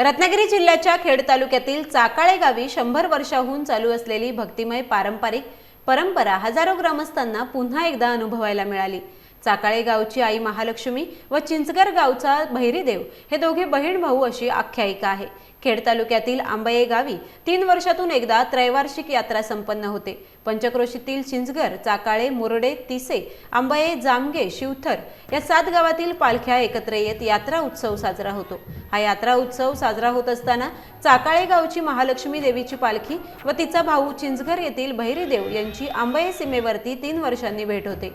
रत्नागिरी जिल्ह्याच्या खेड तालुक्यातील चाकाळे गावी शंभर वर्षाहून चालू असलेली भक्तिमय पारंपरिक परंपरा हजारो ग्रामस्थांना पुन्हा एकदा अनुभवायला मिळाली. चाकाळे गावची आई महालक्ष्मी व चिंचगर गावचा भैरीदेव हे दोघे बहीण भाऊ अशी आख्यायिका आहे. खेड तालुक्यातील आंबये गावी तीन वर्षातून एकदा त्रैवार्षिक यात्रा संपन्न होते. पंचक्रोशीतील चिंचगर चाकाळे मुरडे तिसे आंबये जामगे शिवथर या सात गावातील पालख्या एकत्र येत यात्रा उत्सव साजरा होतो. हा यात्रा उत्सव साजरा होत असताना चाकाळे गावची महालक्ष्मी देवीची पालखी व तिचा भाऊ चिंचघर येथील भैरीदेव यांची आंबये सीमेवरती तीन वर्षांनी भेट होते.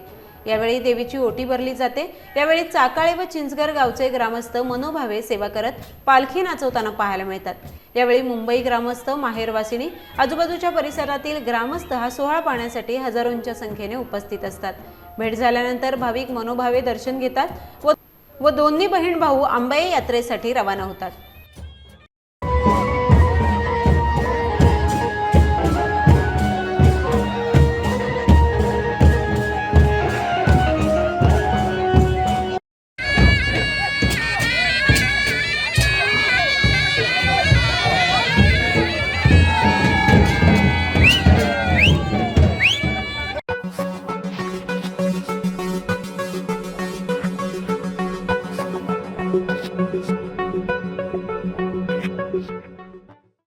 यावेळी देवीची ओटी भरली जाते. यावेळी चाकाळे व चिंचगर गावचे ग्रामस्थ मनोभावे सेवा करत पालखी नाचवताना पाहायला मिळतात. यावेळी मुंबई ग्रामस्थ माहेरवासिनी आजूबाजूच्या परिसरातील ग्रामस्थ हा सोहळा पाहण्यासाठी हजारोंच्या संख्येने उपस्थित असतात. भेट झाल्यानंतर भाविक मनोभावे दर्शन घेतात व व दोन्ही बहीण भाऊ आंबाई यात्रेसाठी रवाना होतात.